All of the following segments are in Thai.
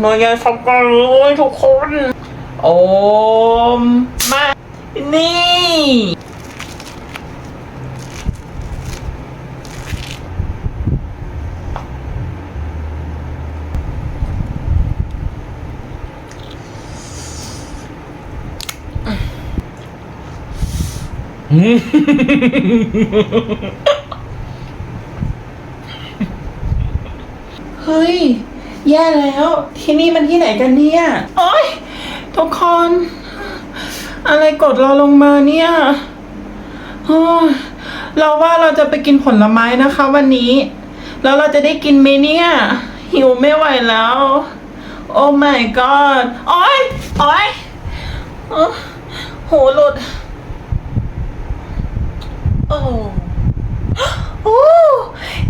หน่วยงานทำกันเลยทุกคน โอม มา นี่ เฮ้ย แย่แล้ว ที่นี่มันที่ไหนกันเนี่ยโอ๊ยทุกคน อะไรกดเราลงมาเนี่ยโอ้ยเราว่าเราจะไปกินผลไม้นะคะวันนี้ แล้วเราจะได้กินไหมเนี่ย หิวไม่ไหวแล้ว โอ้ my god โอ๊ยโอ๊ยเอ้อหูหลุด โอ้โอ้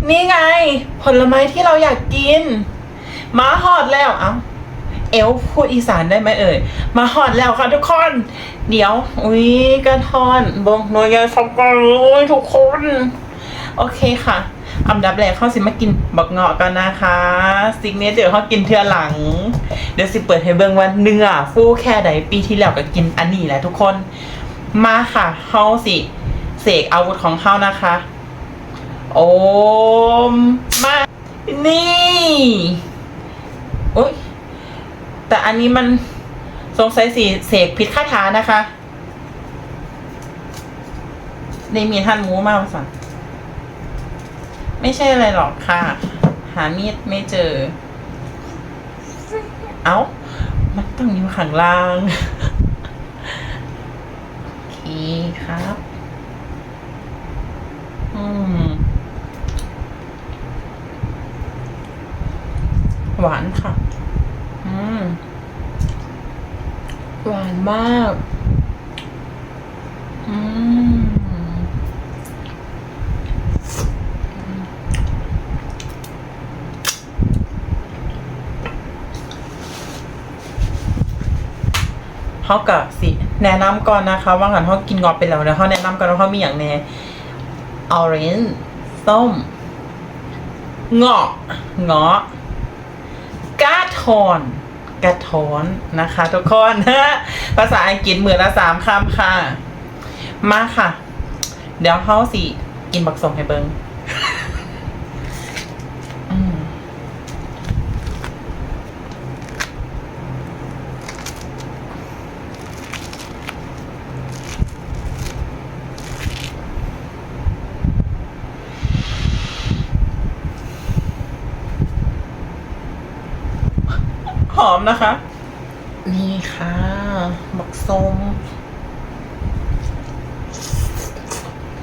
นี่ไง ผลไม้ที่เราอยากกิน มาฮอดแล้วเอ้าเอลพูดอีสานได้ไหมเอ่ย มาฮอดแล้วค่ะทุกคน เดี๋ยว อุ้ยกระทอนบงหน่วยงานทำกันเลยทุกคน โอเคค่ะอันดับแรกเข้าสิมากินบักเงาะกันนะคะซิกเนเจอร์เขากินเทือหลัง เดี๋ยวสิเปิดให้เบิ่งว่าเนื้อฟูแค่ใดปีที่แล้วก็กินอันนี้แหละทุกคน มาค่ะเข้าสิเสกอาวุธของเขานะคะ โอมมา นี่ โอ๊ยแต่อันนี้มันสงสัยสีเสกผิดคาถานะคะในมีท่านหมูมากสั่งไม่ใช่อะไรหรอกค่ะ หามีดไม่เจอ เอ้า มันต้องอยู่ข้างล่าง โอเคครับ อืม หวานค่ะ อืม หวานมาก อืม เขากับสิแนะนำก่อนนะคะ ว่าหันเขากินงอไปแล้วนะเขาแนะนำก่อนว่าเขามีอย่างแน่ orange ส้มเงาะเงาะกา ทอนกระทอนนะคะ ทุกคนภาษาอังกฤษเหมือนละสามคำค่ะ มาค่ะ เดี๋ยวเขาสิกินบักสมให้เบิง หอมนะคะ นี่ค่ะบักส้ม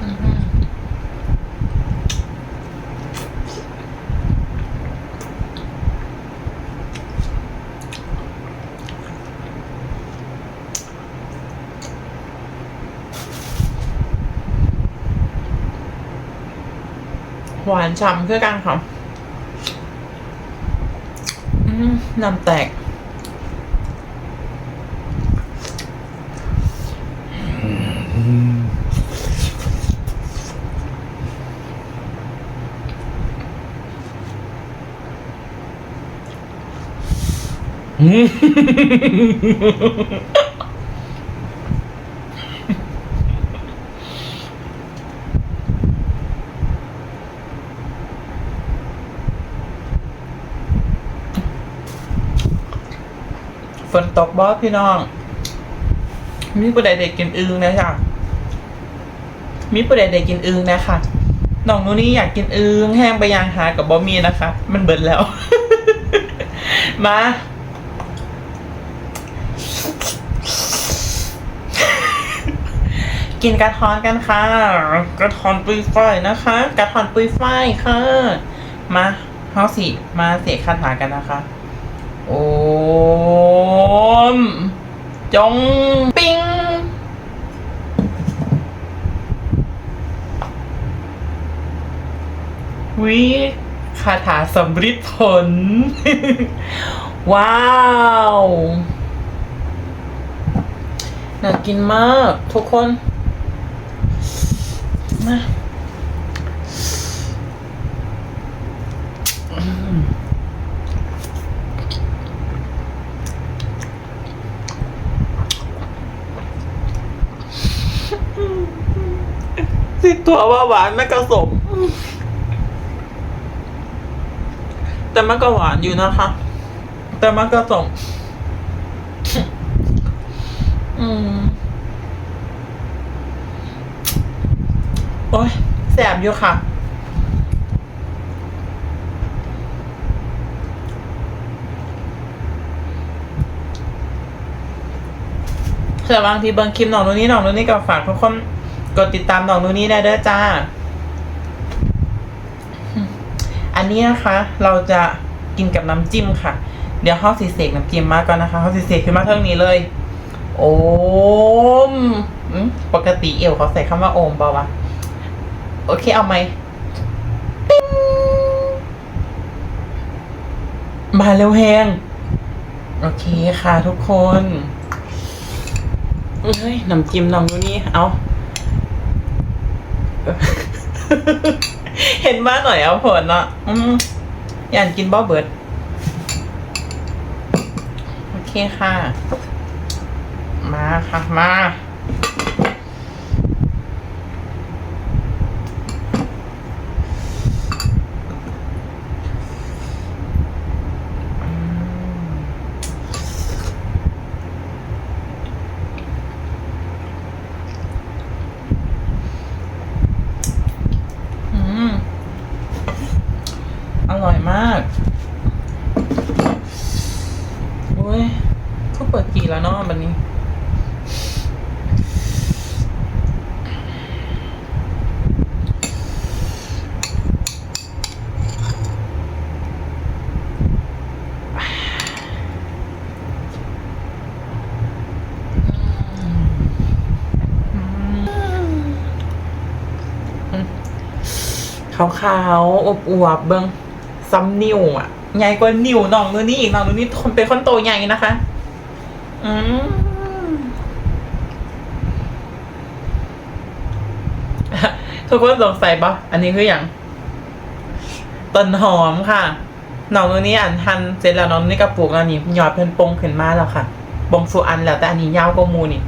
อื้อหือหวานฉ่ำคือกันค่ะอืม น้ำแตกฝ นตกบอสพี่น้อง มีผู้ใดเด็กกินอึงนะจ๊ะมีผู้ใดเด็กกินอึงนะคะน้องนู้นนี่อยากกินอึงแห้งไปยางหากับบอมีนะคะ มันเบิดแล้ว มากินกระท้อนกันค่ะ กระท้อนปุยฝ้ายนะคะ กระท้อนปุยฝ้ายค่ะ มาเฮาสิ มาเสกคาถากันนะคะ โอม จง ปิง วิคาถาสำริดผล ว้าว น่ากินมาก ทุกคน มา ถั่วว่าหวานไม่กระสมแต่มันก็หวานอยู่นะคะ แต่มันก็สมอืมโอ้ยแสบอยู่ค่ะแต่บางทีเบางคลิปหนองนู้นนี่หนองนู้นนี่ก็ฝากทุกคน กดติดตามหนองนู้นี่ได้เด้อจ้า อันนี้นะคะ เราจะกินกับน้ำจิ้มค่ะ เดี๋ยวข้าวสีเสกน้ำจิ้มมาก่อนนะคะข้าวสีเสกขึ้นมาเท่านี้เลย โอมอืมปกติเอวเขาใส่คำว่าโอมเปล่าวะโอเคเอาไหมปิ๊งมาเร็วแฮงโอเคค่ะทุกคนเฮ้ยน้ำจิ้มน้องดูนี่เอา เห็นมาหน่อยเอาผลเนาะอืมอยากกินบ่เบิร์ดโอเคค่ะ มาค่ะ มา อืม อร่อยมากโอ้ยเขาเปิดกี่แล้วเนาะวันนี้ ขาวๆอบอวบเบิงซ้ำนิ้วอะ ใหญ่กว่านิ้วน้องตัวนี้อีกน้องตัวนี้คนเป็นคนโตใหญ่นะคะ อืมทุกคนสงสัยปะอันนี้คืออย่างต้นหอมค่ะน้องตัวนี้อันทันเสร็จแล้วน้องนี้ก็ปลูกแล้วนี่ยอดเพิ่นปงขึ้นมาแล้วค่ะปงสุอันแล้วแต่อันนี้ยาวกว่ามูนี่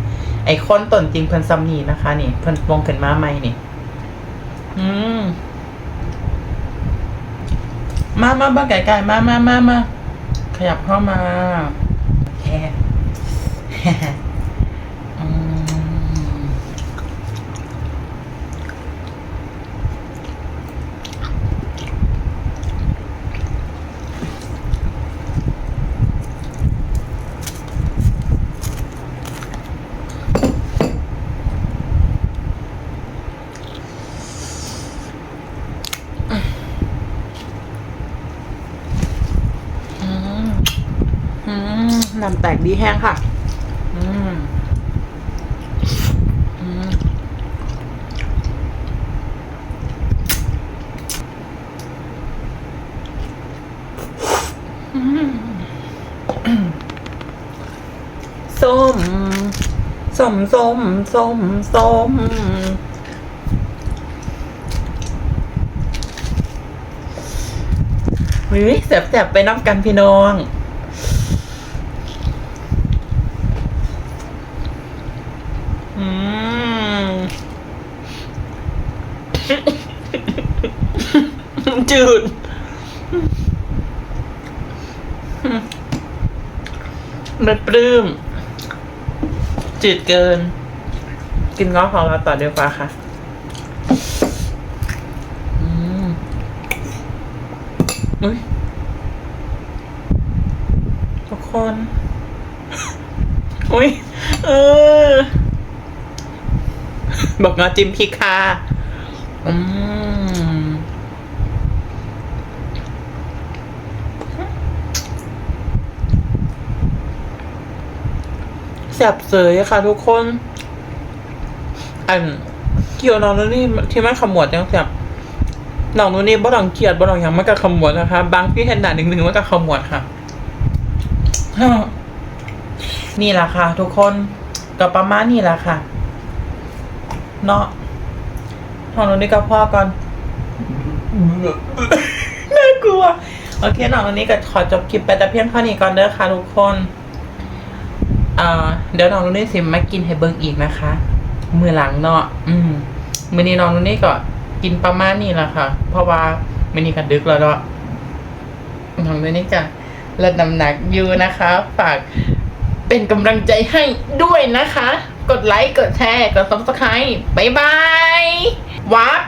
ไอ้ค้นต้นจริงเพิ่นซ้ำนี่นะคะ นี่เพิ่นปงขึ้นมาใหม่นี่ อืม มามาบ้างไก่ๆมามามามาขยับเข้ามาแค่ น้ำแตกดีแห้งค่ะอืมอืมอืมส้ม ส้ม ส้ม ส้ม ส้มเฮ้ยแสบๆไปนับกันพี่น้อง อืมจืดไม่ปลื้ม จืดเกิน กินง้อของเราต่อเดียวกว่าค่ะอืมอุ้ยทุกคน อุ้ยเออ บอกงอจิ้มพริกค่ะอืมแสบเสยค่ะทุกคน อันเกี่ยวนอนู่นนี่ที่มันขมวดจังแสบน้องนู่นนี่บ่ต้องเกลียดบ่ต้องอย่างมันก็ขมวดนะคะบางที่เห็นหนาหนึ่งหนึ่งมันก็ขมวดค่ะ นี่แหละค่ะ ทุกคนก็ประมาณนี้แหละค่ะ เนาะของหนนี่กับพ่อก่อนน่ากลัว โอเคหนองวันนี้ก็ขอจบคลิปไปแต่เพียงเท่านี้ก่อนเด้อค่ะทุกคนเดี๋ยวน้องนุ่นนี่สิมากินให้เบิ้งอีกนะคะ มือหลังเนาะอืมมือนี้น้องนุ่นนี่ก็กินประมาณนี้แหละค่ะ เพราะว่ามือนี้ก็ดึกแล้วเนาะน้องนุ่นนี่ก็ลดน้ำหนักอยู่นะคะ ฝากเป็นกำลังใจให้ด้วยนะคะ กดไลค์ กดแชร์ กดซับสไคร b e บ๊ายบาย วับ